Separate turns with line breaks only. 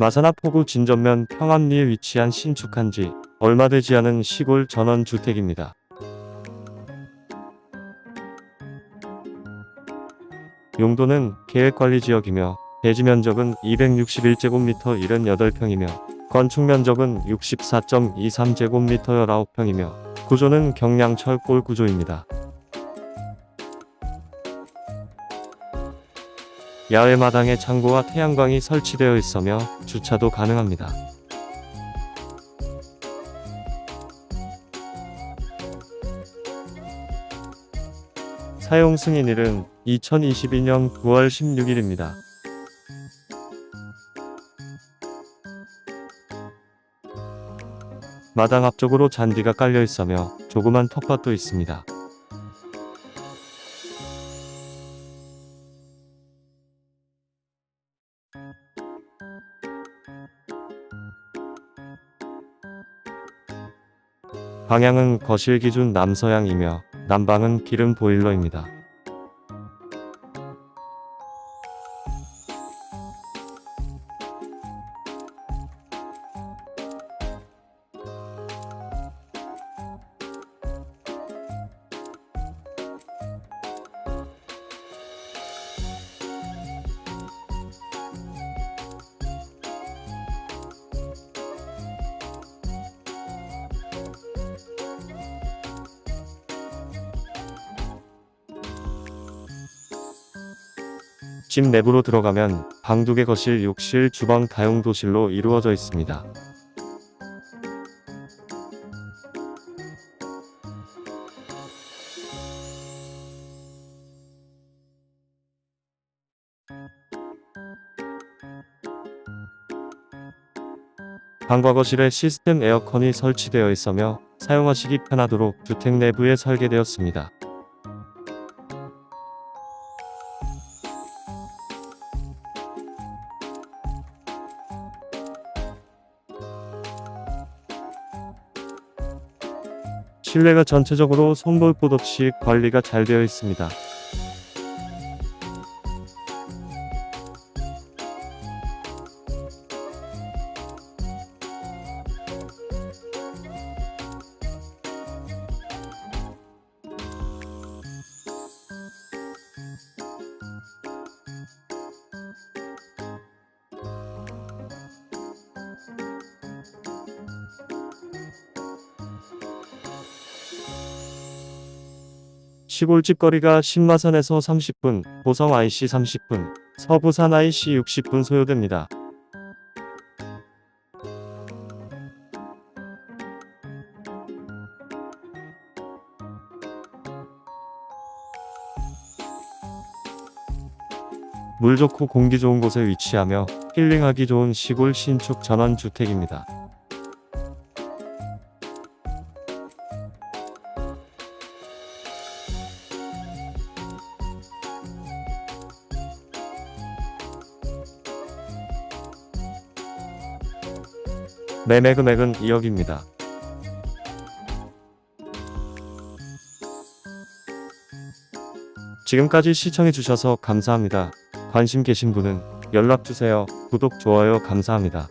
마산화 포구 진전면 평암리에 위치한 신축한 지 얼마 되지 않은 시골 전원주택입니다. 용도는 계획관리지역이며 대지 면적은 261제곱미터 78평이며 건축 면적은 64.23제곱미터 19평이며 구조는 경량철 골 구조입니다. 야외 마당에 창고와 태양광이 설치되어 있으며 주차도 가능합니다. 사용 승인일은 2022년 9월 16일입니다. 마당 앞쪽으로 잔디가 깔려 있으며 조그만 텃밭도 있습니다. 방향은 거실 기준 남서향이며 난방은 기름 보일러입니다. 집 내부로 들어가면 방 두 개 거실, 욕실, 주방 다용 도실로 이루어져 있습니다. 방과 거실에 시스템 에어컨이 설치되어 있으며 사용하시기 편하도록 주택 내부에 설계되었습니다. 실내가 전체적으로 송돌꽃 없이 관리가 잘 되어 있습니다. 시골집 거리가 신마산에서 30분, 보성 IC 30분, 서부산 IC 60분 소요됩니다. 물 좋고 공기 좋은 곳에 위치하며 힐링하기 좋은 시골 신축 전원주택입니다. 매매 금액은 2억입니다. 지금까지 시청해주셔서 감사합니다. 관심 계신 분은 연락주세요. 구독, 좋아요 감사합니다.